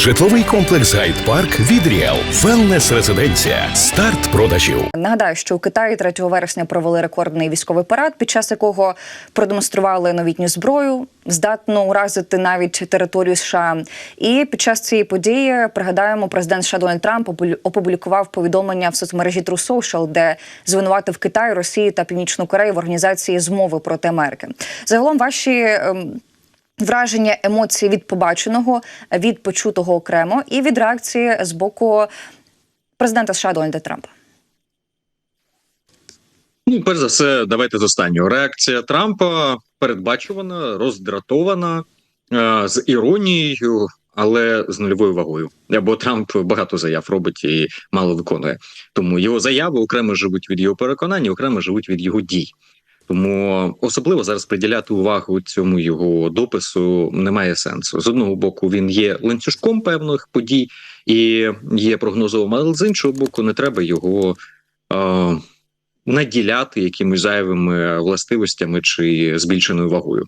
Житловий комплекс Гайд Парк від Ріел. Велнес резиденція. Старт продажів. Нагадаю, що у Китаї 3 вересня провели рекордний військовий парад, під час якого продемонстрували новітню зброю, здатну уразити навіть територію США. І під час цієї події пригадаємо, президент США Дональд Трамп опублікував повідомлення в соцмережі True Social, де звинуватив Китай, Росію та Північну Корею в організації змови проти Америки. Загалом ваші. Враження емоції від побаченого, від почутого окремо і від реакції з боку президента США Дональда Трампа. Ну, перш за все, давайте з останнього. Реакція Трампа передбачувана, роздратована е, з іронією, але з нульовою вагою. Бо Трамп багато заяв робить і мало виконує. Тому його заяви окремо живуть від його переконань, окремо живуть від його дій. Тому особливо зараз приділяти увагу цьому його допису немає сенсу. З одного боку, він є ланцюжком певних подій і є прогнозовим, але з іншого боку, не треба його. Е, наділяти якимись зайвими властивостями чи збільшеною вагою.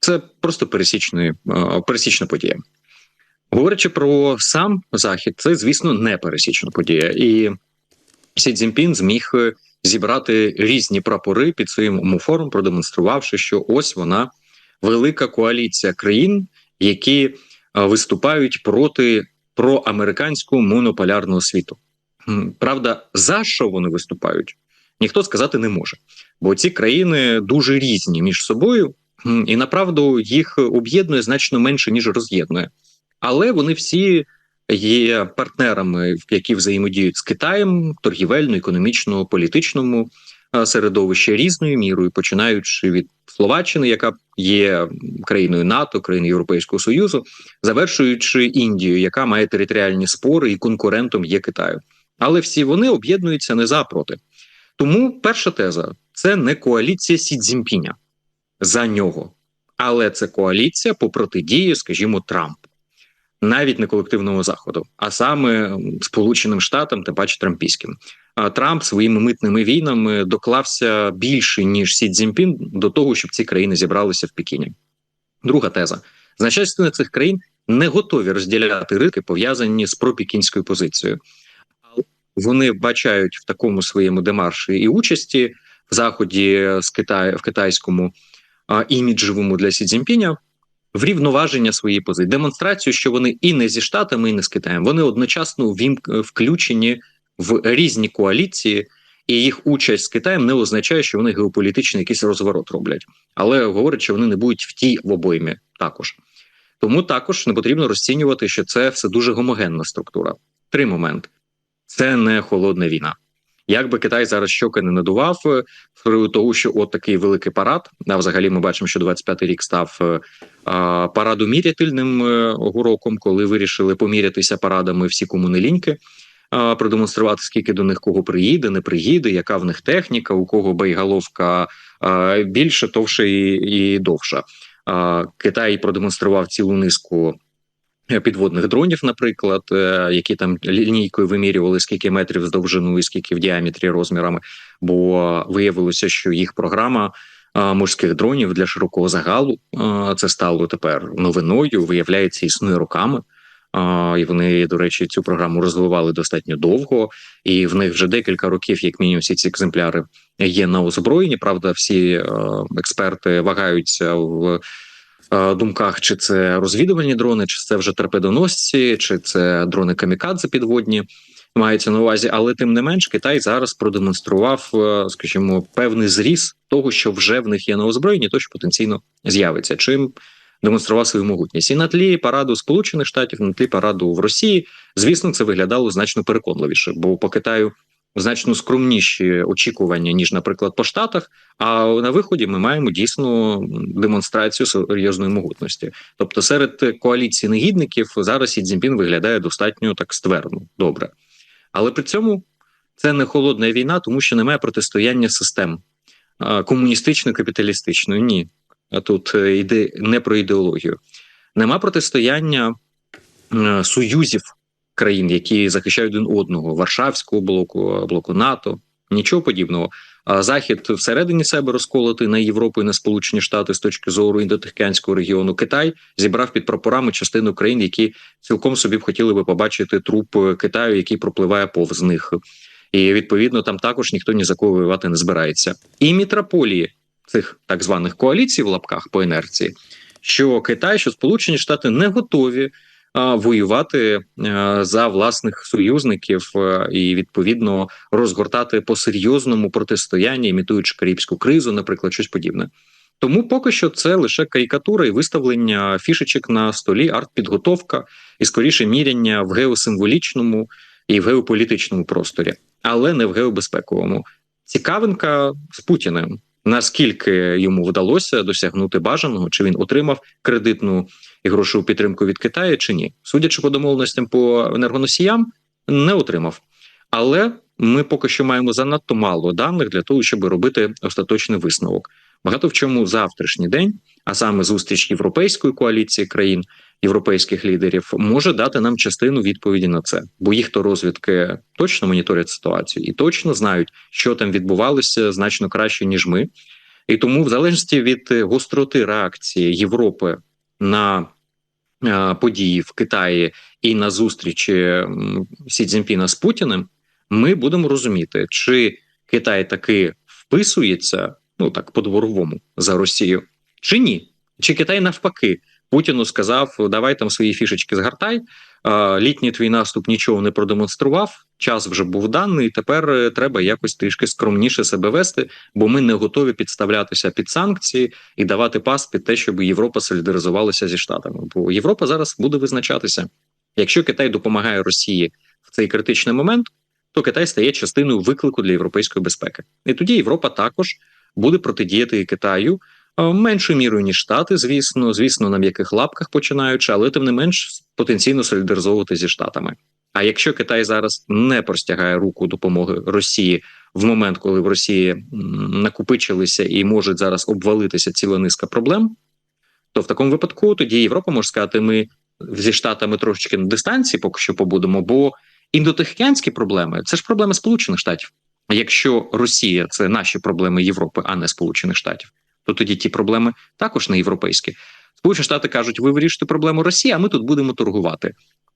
Це просто пересічний, е, пересічна подія. Говорячи про сам захід, це звісно не пересічна подія, і Сі Цзіньпін зміг е, зібрати різні прапори під своїм умофором, продемонструвавши, що ось вона велика коаліція країн, які е, виступають проти проамериканського монополярного світу. Правда, за що вони виступають? ніхто сказати не може. Бо ці країни дуже різні між собою, і направду їх об'єднує значно менше, ніж роз'єднує. Але вони всі є партнерами, які взаємодіють з Китаєм, торгівельно, економічно, політичному е, середовищі різною мірою, починаючи від Словаччини, яка є країною НАТО, країною Європейського Союзу, завершуючи Індією, яка має територіальні спори і конкурентом є Китаю. Але всі вони об'єднуються не за проти. Тому перша теза це не коаліція Сі Цзіньпіня за нього, але це коаліція по протидії, скажімо, Трампу, навіть не колективного заходу, а саме Сполученим Штатам, тим паче Трампійським. Трамп своїми митними війнами доклався більше ніж Сі Цзіньпін до того, щоб ці країни зібралися в Пекіні. Друга теза: значна частина цих країн не готові розділяти ринки, пов'язані з пропікінською позицією вони бачають в такому своєму демарші і участі в заході з Китаю в китайському іміджевому для Сі Цзіньпіня врівноваження своєї позиції, демонстрацію, що вони і не зі штатами, і не з Китаєм. Вони одночасно вімк включені в різні коаліції, і їх участь з Китаєм не означає, що вони геополітичний якийсь розворот роблять, але говорять, що вони не будуть в тій в обоймі також. Тому також не потрібно розцінювати, що це все дуже гомогенна структура. Три моменти це не холодна війна. Як би Китай зараз щоки не надував е, приводу того, що от такий великий парад, а взагалі ми бачимо, що 25-й рік став е, а, парадомірятельним е, роком, коли вирішили помірятися парадами всі комунеліньки, а, продемонструвати, скільки до них кого приїде, не приїде, яка в них техніка, у кого боєголовка а, більше, товше і, і довша. Китай продемонстрував цілу низку Е, підводних дронів, наприклад, е, які там лінійкою вимірювали скільки метрів з довжину і скільки в діаметрі розмірами, бо виявилося, що їх програма е, морських дронів для широкого загалу це стало тепер новиною. Виявляється, існує роками. І вони, до речі, цю програму розвивали достатньо довго, і в них вже декілька років, як мінімум, всі ці екземпляри є на озброєнні. Правда, всі експерти вагаються в е, думках, чи це розвідувальні дрони, чи це вже торпедоносці, чи це дрони камікадзе підводні. Мається на увазі, але тим не менш Китай зараз продемонстрував, е, скажімо, певний зріс того, що вже в них є на озброєнні, то що потенційно з'явиться. Чим демонстрував свою могутність і на тлі параду Сполучених Штатів, на тлі параду в Росії, звісно, це виглядало значно переконливіше, бо по Китаю значно скромніші очікування ніж, наприклад, по Штатах. А на виході ми маємо дійсно демонстрацію серйозної могутності. Тобто, серед коаліції негідників зараз Сі Цзіньпін виглядає достатньо так ствердно, добре, але при цьому це не холодна війна, тому що немає протистояння систем комуністично-капіталістичної. Ні, а тут е, йде не про ідеологію. Нема протистояння е, союзів країн, які захищають один одного, Варшавського блоку, блоку НАТО, нічого подібного. А Захід всередині себе розколотий на Європу і на Сполучені Штати з точки зору індотихоокеанського регіону. Китай зібрав під прапорами частину країн, які цілком собі б хотіли би побачити труп Китаю, який пропливає повз них. І відповідно там також ніхто ні за кого воювати не збирається. І мітрополії цих так званих коаліцій в лапках по інерції, що Китай, що Сполучені Штати не готові воювати за власних союзників і відповідно розгортати по серйозному протистоянні, імітуючи карибську кризу, наприклад, щось подібне. Тому поки що це лише карикатура і виставлення фішечок на столі, артпідготовка і скоріше міряння в геосимволічному і в геополітичному просторі, але не в геобезпековому. Цікавинка з Путіним. Наскільки йому вдалося досягнути бажаного, чи він отримав кредитну і грошову підтримку від Китаю, чи ні? Судячи по домовленостям по енергоносіям, не отримав. Але ми поки що маємо занадто мало даних для того, щоб робити остаточний висновок. Багато в чому завтрашній день, а саме зустріч європейської коаліції країн, європейських лідерів, може дати нам частину відповіді на це, бо їх то розвідки точно моніторять ситуацію і точно знають, що там відбувалося значно краще ніж ми. І тому, в залежності від гостроти реакції Європи на події в Китаї і на зустрічі Сі Цзіньпіна з Путіним, ми будемо розуміти, чи Китай таки вписується, ну так по-дворовому за Росію, чи ні, чи Китай навпаки. Путіну сказав: давай там свої фішечки згартай. Літній твій наступ нічого не продемонстрував. Час вже був даний. Тепер е, треба якось трішки скромніше себе вести, бо ми не готові підставлятися під санкції і давати пас під те, щоб Європа солідаризувалася зі штатами. Бо Європа зараз буде визначатися. Якщо Китай допомагає Росії в цей критичний момент, то Китай стає частиною виклику для європейської безпеки, і тоді Європа також буде протидіяти Китаю. Е, Меншою мірою ніж штати, звісно, звісно, на м'яких лапках починаючи, але тим не менш потенційно солідаризовувати зі штатами. А якщо Китай зараз не простягає руку допомоги Росії в момент, коли в Росії накопичилися і можуть зараз обвалитися ціла низка проблем, то в такому випадку тоді Європа може сказати: ми зі штатами трошечки на дистанції поки що побудемо, бо індотихоокеанські проблеми це ж проблеми Сполучених Штатів. Якщо Росія це наші проблеми Європи, а не Сполучених Штатів то тоді ті проблеми також не європейські. Сполучені Штати кажуть, ви вирішите проблему Росії, а ми тут будемо торгувати,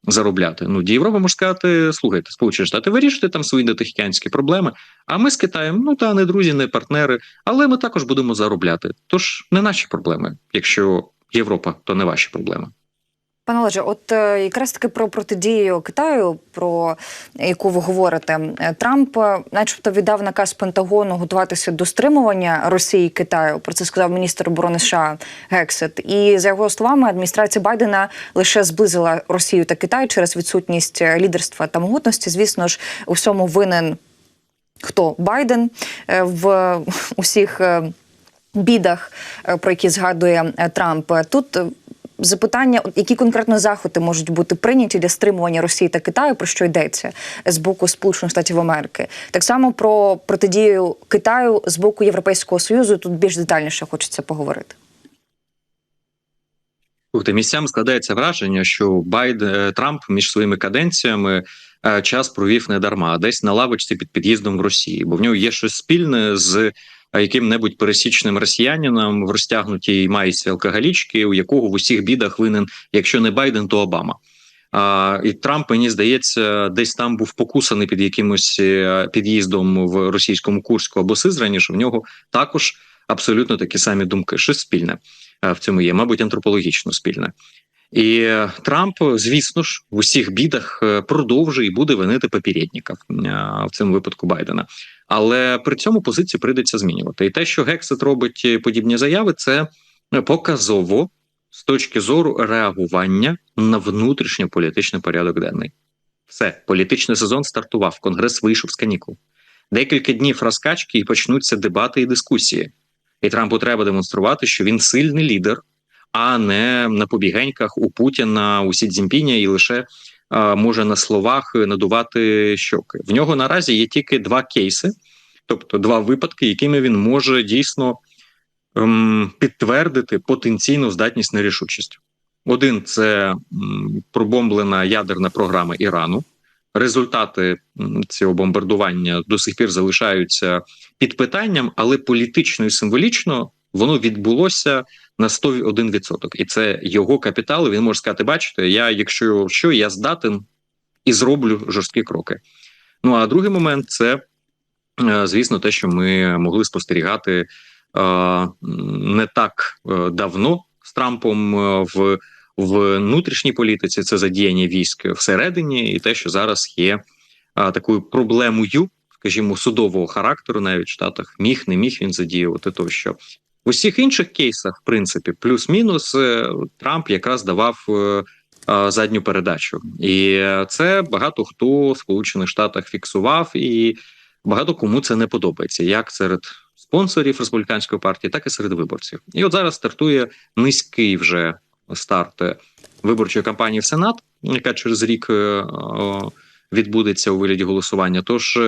заробляти. Ну, Європа може сказати, слухайте, Сполучені Штати, вирішите там свої дотихіанські проблеми, а ми з Китаєм, ну та не друзі, не партнери, але ми також будемо заробляти. Тож не наші проблеми. Якщо Європа, то не ваші проблеми. Пане Олеже, от е, якраз таки про протидію Китаю, про яку ви говорите, Е, Трамп, е, начебто, віддав наказ Пентагону готуватися до стримування Росії і Китаю. Про це сказав міністр оборони США Гексет. І за його словами, адміністрація Байдена лише зблизила Росію та Китай через відсутність лідерства та могутності. Звісно ж, у всьому винен хто Байден в усіх бідах, про які згадує Трамп. Тут запитання, які конкретно заходи можуть бути прийняті для стримування Росії та Китаю, про що йдеться з боку Сполучених Штатів Америки, так само про протидію Китаю з боку Європейського союзу. Тут більш детальніше хочеться поговорити. Слухайте, місцями складається враження, що Байден Трамп між своїми каденціями е, час провів не дарма, десь на лавочці під під'їздом в Росії, бо в нього є щось спільне з е, яким-небудь пересічним росіянином в розтягнутій майці алкоголічки, у якого в усіх бідах винен, якщо не Байден, то Обама. А, І Трамп, мені здається, десь там був покусаний під якимось е, під'їздом в російському Курську або Сизрані, що в нього також абсолютно такі самі думки. Щось спільне е, в цьому є, мабуть, антропологічно спільне. І Трамп, звісно ж, в усіх бідах е, продовжує і буде винити попередників, е, в цьому випадку Байдена. Але при цьому позицію прийдеться змінювати. І те, що Гексет робить е, подібні заяви, це показово з точки зору реагування на внутрішньополітичний порядок денний. Все, політичний сезон стартував. Конгрес вийшов з канікул. Декілька днів розкачки і почнуться дебати і дискусії. І Трампу треба демонструвати, що він сильний лідер, а не на побігеньках у Путіна, у Сі Цзіньпіня і лише а, може на словах надувати щоки. В нього наразі є тільки два кейси, тобто два випадки, якими він може дійсно ем, підтвердити потенційну здатність на рішучість. Один це пробомблена ядерна програма Ірану, результати цього бомбардування до сих пір залишаються під питанням, але політично і символічно воно відбулося на 101%. І це його капітал. Він може сказати: бачите, я, якщо що, я здатен і зроблю жорсткі кроки. Ну а другий момент це, е, звісно, те, що ми могли спостерігати е, не так е, давно з Трампом в, внутрішній політиці. Це задіяння військ всередині, і те, що зараз є такою проблемою, скажімо, судового характеру, навіть в Штатах міг, не міг він задіювати тощо. В усіх інших кейсах, в принципі, плюс-мінус, е, Трамп якраз давав е, е, задню передачу, і це багато хто в Сполучених Штатах фіксував, і багато кому це не подобається, як серед спонсорів республіканської партії, так і серед виборців. І от зараз стартує низький вже старт виборчої кампанії в Сенат, яка через рік відбудеться у вигляді голосування. Тож,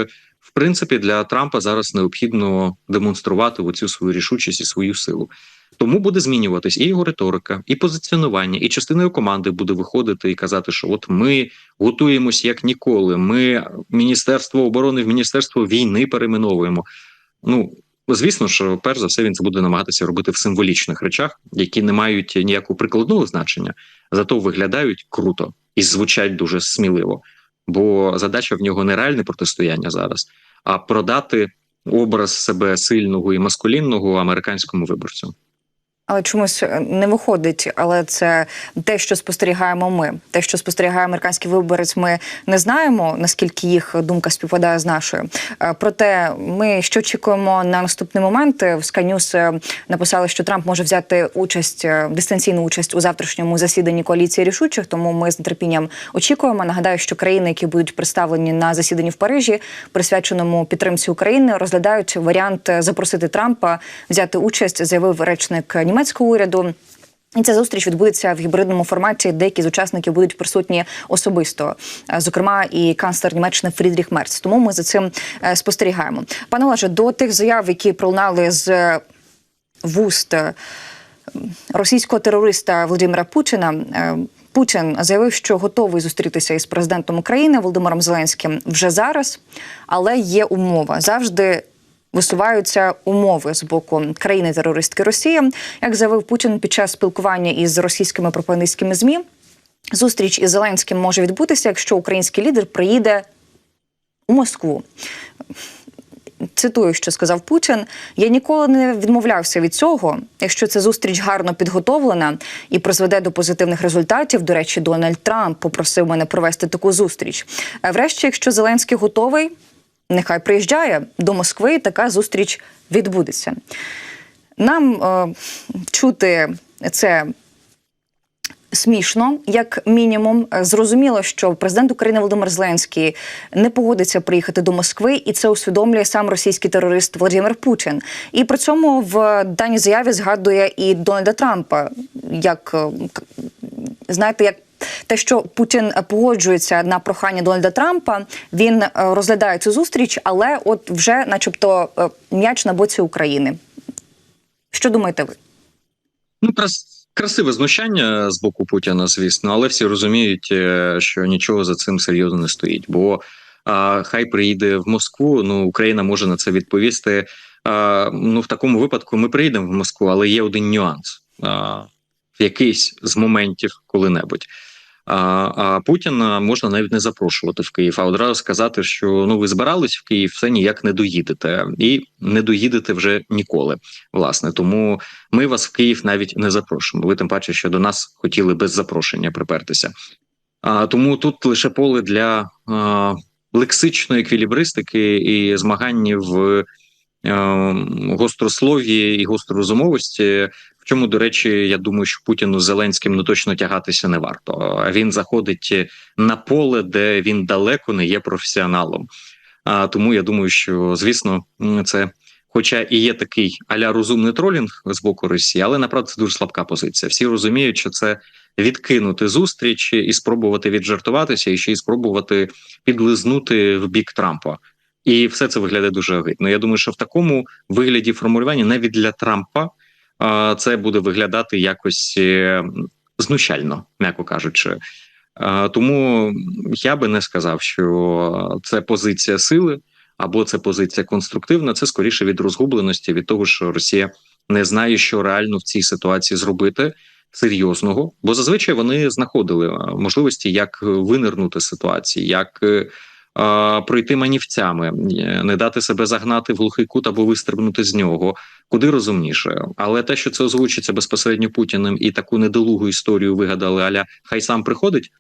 в принципі, для Трампа зараз необхідно демонструвати оцю свою рішучість і свою силу. Тому буде змінюватись і його риторика, і позиціонування, і частина його команди буде виходити і казати, що от ми готуємось як ніколи. Ми міністерство оборони в міністерство війни перейменовуємо. Ну звісно, що перш за все він це буде намагатися робити в символічних речах, які не мають ніякого прикладного значення, зато виглядають круто і звучать дуже сміливо. Бо задача в нього не реальне протистояння зараз, а продати образ себе сильного і маскулінного американському виборцю. Але чомусь е, не виходить. Але це те, що спостерігаємо ми. Те, що спостерігає американський виборець, ми не знаємо наскільки їх думка співпадає з нашою. Е, Проте ми що очікуємо на наступний момент. В Sky News е, написали, що Трамп може взяти участь е, дистанційну участь у завтрашньому засіданні коаліції рішучих. Тому ми з нетерпінням очікуємо. Нагадаю, що країни, які будуть представлені на засіданні в Парижі, присвяченому підтримці України, розглядають варіант е, запросити Трампа взяти участь, заявив речник німецького уряду. І ця зустріч відбудеться в гібридному форматі. Деякі з учасників будуть присутні особисто, Е, зокрема, і канцлер Німеччини Фрідріх Мерц. Тому ми за цим е, спостерігаємо. Пане Олеже, до тих заяв, які пролунали з вуст е, російського терориста Володимира Путіна. Путін заявив, що готовий зустрітися із президентом України Володимиром Зеленським вже зараз, але є умова завжди. Висуваються умови з боку країни-терористки Росії, як заявив Путін під час спілкування із російськими пропагандистськими змі. Зустріч із Зеленським може відбутися, якщо український лідер приїде у Москву. Цитую, що сказав Путін: я ніколи не відмовлявся від цього, якщо ця зустріч гарно підготовлена і призведе до позитивних результатів. До речі, Дональд Трамп попросив мене провести таку зустріч. А врешті, якщо Зеленський готовий, нехай приїжджає до Москви, така зустріч відбудеться. Нам е, чути це смішно, як мінімум. Зрозуміло, що президент України Володимир Зеленський не погодиться приїхати до Москви, і це усвідомлює сам російський терорист Володимир Путін. І при цьому в даній заяві згадує і Дональда Трампа, як е, знаєте, як. Те, що Путін погоджується на прохання Дональда Трампа, він е, розглядає цю зустріч, але от вже, начебто, е, м'яч на боці України. Що думаєте ви? Ну, крас, красиве знущання з боку Путіна, звісно, але всі розуміють, е, що нічого за цим серйозно не стоїть. Бо а, хай приїде в Москву. Ну, Україна може на це відповісти. А, ну, в такому випадку ми приїдемо в Москву, але є один нюанс а, в якийсь з моментів коли-небудь. А, Путіна можна навіть не запрошувати в Київ, а одразу сказати, що ну ви збирались в Київ, все ніяк не доїдете, і не доїдете вже ніколи. Власне, тому ми вас в Київ навіть не запрошуємо. Ви тим паче, що до нас хотіли без запрошення припертися. А тому тут лише поле для а, лексичної еквілібристики і змагання в е, гострослові і гостророзумовості. В чому, до речі, я думаю, що Путіну з Зеленським ну точно тягатися не варто. Він заходить на поле, де він далеко не є професіоналом. А тому я думаю, що звісно, це, хоча і є такий аля розумний тролінг з боку Росії, але направді це дуже слабка позиція. Всі розуміють, що це відкинути зустріч і спробувати віджартуватися, і ще й спробувати підлизнути в бік Трампа. І все це виглядає дуже огидно. Я думаю, що в такому вигляді формулювання навіть для Трампа це буде виглядати якось е, знущально, м'яко кажучи. Е, Тому я би не сказав, що це позиція сили або це позиція конструктивна. Це скоріше від розгубленості, від того, що Росія не знає, що реально в цій ситуації зробити серйозного, бо зазвичай вони знаходили е, можливості, як винирнути з ситуації, як е, е, пройти манівцями, е, не дати себе загнати в глухий кут або вистрибнути з нього, куди розумніше. Але те, що це озвучиться безпосередньо Путіним, і таку недолугу історію вигадали, аля хай сам приходить.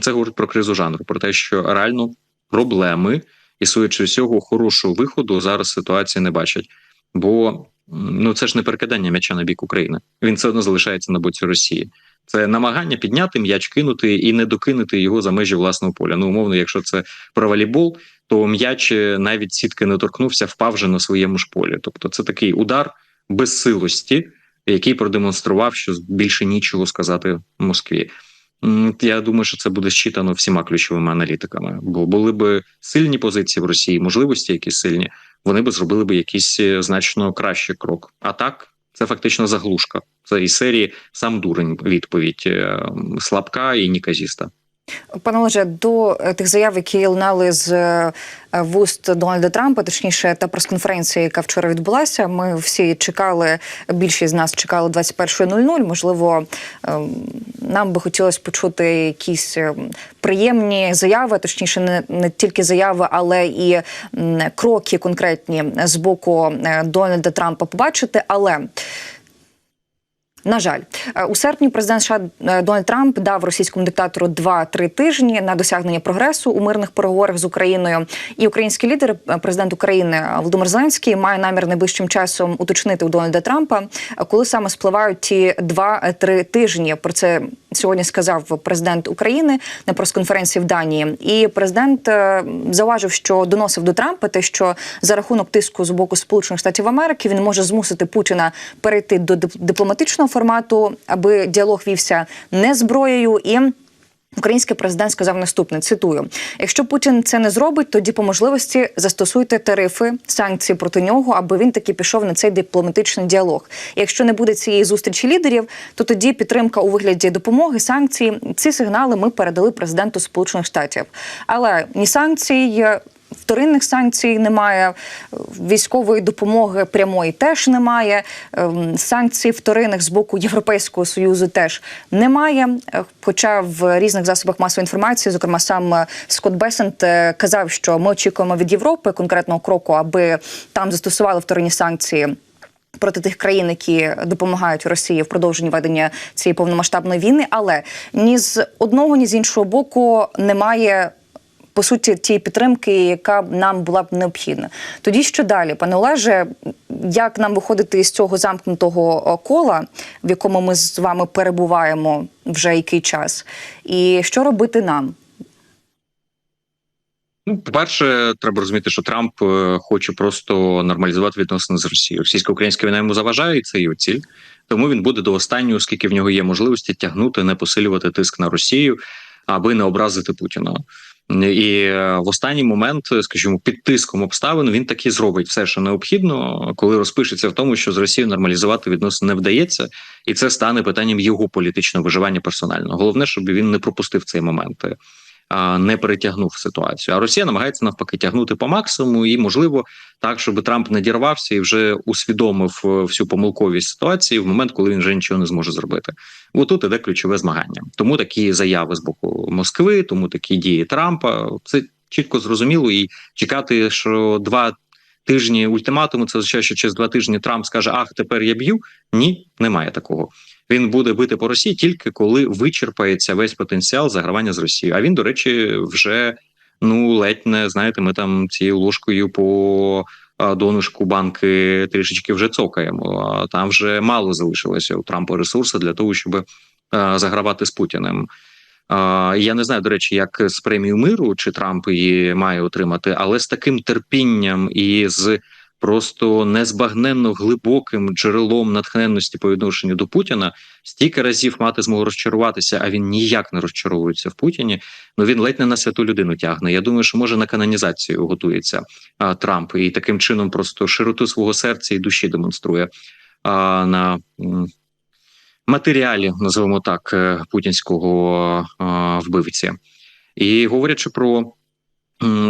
Це говорить про кризу жанру, про те, що реально проблеми і судячи всього, хорошого виходу зараз ситуації не бачать. Бо ну це ж не перекидання м'яча на бік України. Він все одно залишається на боці Росії. Це намагання підняти м'яч, кинути і не докинути його за межі власного поля. Ну, умовно, якщо це про волейбол, то м'яч е, навіть сітки не торкнувся, впав вже на своєму ж полі. Тобто, це такий удар безсилості, який продемонстрував, що більше нічого сказати Москві. Я думаю, що це буде считано всіма ключовими аналітиками. Бо були б сильні позиції в Росії, можливості якісь сильні, вони б зробили б якийсь е, значно кращий крок. А так, це фактично заглушка. цієї серії сам дурень відповідь е, слабка і неказіста. Пане Олеже, до е, тих заяв, які лунали з е, вуст Дональда Трампа, точніше, та прес-конференція, яка вчора відбулася. Ми всі чекали. Більшість з нас чекали 21.00. Можливо, е, нам би хотілося почути якісь е, приємні заяви, точніше, не, не тільки заяви, але і кроки конкретні з боку Дональда Трампа побачити. Але на жаль, Е, у серпні президент США е, Дональд Трамп дав російському диктатору 2-3 тижні на досягнення прогресу у мирних переговорах з Україною. І український лідер, е, президент України Володимир Зеленський, має намір найближчим часом уточнити у Дональда Трампа, коли саме спливають ті 2-3 тижні. Про це сьогодні сказав президент України на прес-конференції в Данії. І президент е, зауважив, що доносив до Трампа те, що за рахунок тиску з боку Сполучених Штатів Америки він може змусити Путіна перейти до дип- дипломатичного формату, аби діалог вівся не зброєю і. Український президент сказав наступне: цитую: якщо Путін це не зробить, тоді по можливості застосуйте тарифи, санкції проти нього, аби він таки пішов на цей дипломатичний діалог. Якщо не буде цієї зустрічі лідерів, то тоді підтримка у вигляді допомоги, санкції. Ці сигнали ми передали президенту Сполучених Штатів. Але ні санкцій. Вторинних санкцій немає, військової допомоги прямої теж немає. ем, Санкцій вторинних з боку Європейського союзу теж немає. Е, Хоча в різних засобах масової інформації, зокрема сам е, Скотт Бесент е, казав, що ми очікуємо від Європи конкретного кроку, аби там застосували вторинні санкції. Проти тих країн, які допомагають Росії в продовженні ведення цієї повномасштабної війни, але ні з одного, ні з іншого боку немає по суті тієї підтримки, яка нам була б необхідна. Тоді що далі, пане Олеже, як нам виходити із цього замкнутого кола, в якому ми з вами перебуваємо вже який час, і що робити нам? Ну, по-перше, треба розуміти, що Трамп е, хоче просто нормалізувати відносини з Росією. Російсько-українська війна йому заважає, і це його ціль. Тому він буде до останнього, скільки в нього є можливості тягнути, не посилювати тиск на Росію, аби не образити Путіна. І в останній момент, скажімо, під тиском обставин він таки зробить все, що необхідно, коли розпишеться в тому, що з Росією нормалізувати відносини не вдається, і це стане питанням його політичного виживання персонально. Головне, щоб він не пропустив цей момент. Не перетягнув ситуацію. А Росія намагається навпаки тягнути по максимуму, і можливо так, щоб Трамп не дірвався і вже усвідомив е, всю помилковість ситуації в момент, коли він вже нічого не зможе зробити. Отут іде ключове змагання. Тому такі заяви з боку Москви, тому такі дії Трампа. Це чітко зрозуміло, і чекати, що два. Тижні ультиматуму це означає, що через два тижні Трамп скаже: Ах, тепер я б'ю. Ні, немає такого. Він буде бити по Росії тільки коли вичерпається весь потенціал загравання з Росією. А він, до речі, вже ну ледь не знаєте, ми там цією ложкою по донышку банки трішечки вже цокаємо. А там вже мало залишилося у Трампа ресурсу для того, щоб загравати з Путіним. Я не знаю, до речі, як з премією миру чи Трамп її має отримати, але з таким терпінням і з просто незбагненно глибоким джерелом натхненності по відношенню до Путіна стільки разів мати змогу розчаруватися, а він ніяк не розчаровується в Путіні. Ну він ледь не на святу людину тягне. Я думаю, що може на канонізацію готується а, Трамп і таким чином просто широту свого серця і душі демонструє а, на. матеріалі, називаємо так, е, путінського вбивці. І говорячи про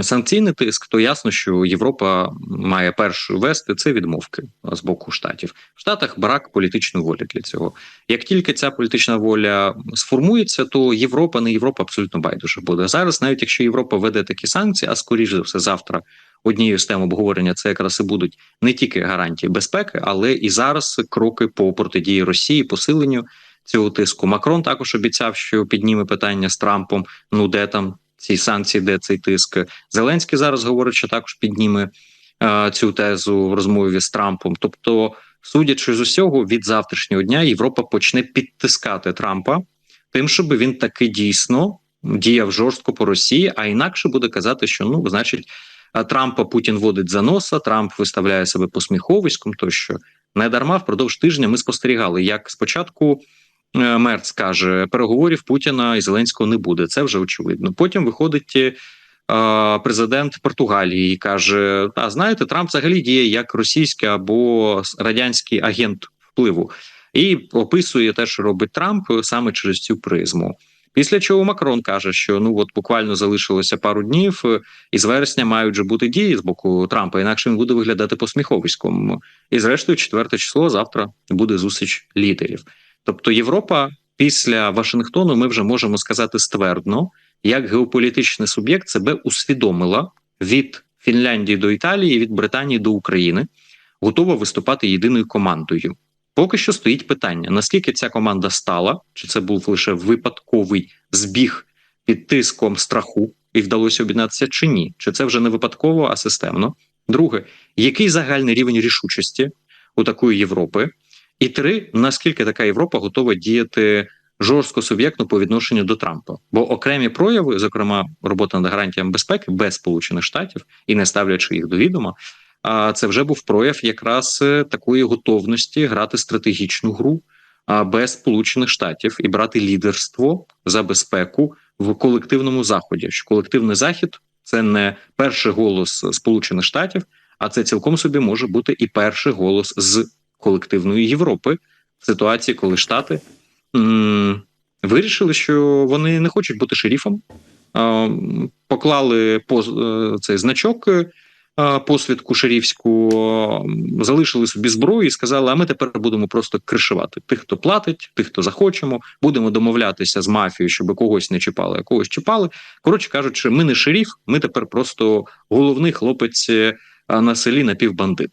санкційний тиск, то ясно, що Європа має першу вести це відмовки з боку штатів. В Штатах брак політичної волі для цього. Як тільки ця політична воля сформується, то Європа не Європа абсолютно байдуже буде зараз. Навіть якщо Європа веде такі санкції, а скоріш за все завтра однією з тем обговорення це якраз і будуть не тільки гарантії безпеки, але і зараз кроки по протидії Росії, посиленню цього тиску. Макрон також обіцяв, що підніме питання з Трампом. Ну де там ці санкції, де цей тиск. Зеленський зараз говорить, що також підніме е, цю тезу в розмові з Трампом. Тобто, судячи з усього, від завтрашнього дня Європа почне підтискати Трампа, тим, щоб він таки дійсно діяв жорстко по Росії, а інакше буде казати, що ну, значить, Трампа Путін водить за носа, Трамп виставляє себе посміховиськом. Тощо не дарма впродовж тижня ми спостерігали, як спочатку е, Мерц каже, переговорів Путіна і Зеленського не буде. Це вже очевидно. Потім виходить е, президент Португалії і каже: А знаєте, Трамп взагалі діє як російський або радянський агент впливу, і описує те, що робить Трамп саме через цю призму. Після чого Макрон каже, що ну от буквально залишилося пару днів, е, і з вересня мають же бути дії з боку Трампа, інакше він буде виглядати посміховиськом. І зрештою, четверте число завтра буде зустріч лідерів. Тобто, Європа після Вашингтону ми вже можемо сказати ствердно, як геополітичний суб'єкт себе усвідомила від Фінляндії до Італії, від Британії до України, готова виступати єдиною командою. Поки що стоїть питання: наскільки ця команда стала, чи це був лише випадковий збіг під тиском страху і вдалося об'єднатися, чи ні? Чи це вже не випадково, а системно? Друге, який загальний рівень рішучості у такої Європи? І три, наскільки така Європа готова діяти жорстко суб'єктно по відношенню до Трампа? Бо окремі прояви, зокрема робота над гарантіями безпеки без Сполучених Штатів і не ставлячи їх до відома, а це вже був прояв якраз е, такої готовності грати стратегічну гру без Сполучених Штатів і брати лідерство за безпеку в колективному заході. Що колективний захід це не перший голос Сполучених Штатів, а це цілком собі може бути і перший голос з колективної Європи в ситуації, коли Штати м- вирішили, що вони не хочуть бути шерифом, а, поклали по е, цей значок. е, Посвідку шерифську е, залишили собі зброю і сказали: а ми тепер будемо просто кришувати тих, хто платить, тих, хто захочемо, будемо домовлятися з мафією, щоб когось не чіпали, а когось чіпали. Коротше кажучи, ми не шериф, ми тепер просто головний хлопець е, на селі напівбандит.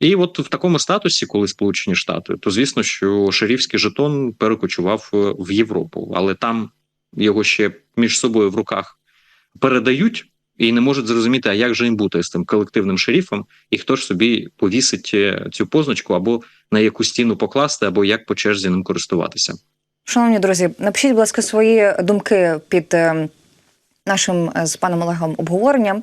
І от в такому статусі, коли Сполучені Штати, то звісно, що шерифський жетон перекочував е, в Європу, але там його ще між собою в руках передають і не можуть зрозуміти, а як же їм бути з тим колективним шерифом, і хто ж собі повісить е, цю позначку або на яку стіну покласти, або як по черзі ним користуватися. Шановні друзі, напишіть, будь ласка, свої думки під е, нашим е, з паном Олегом обговоренням.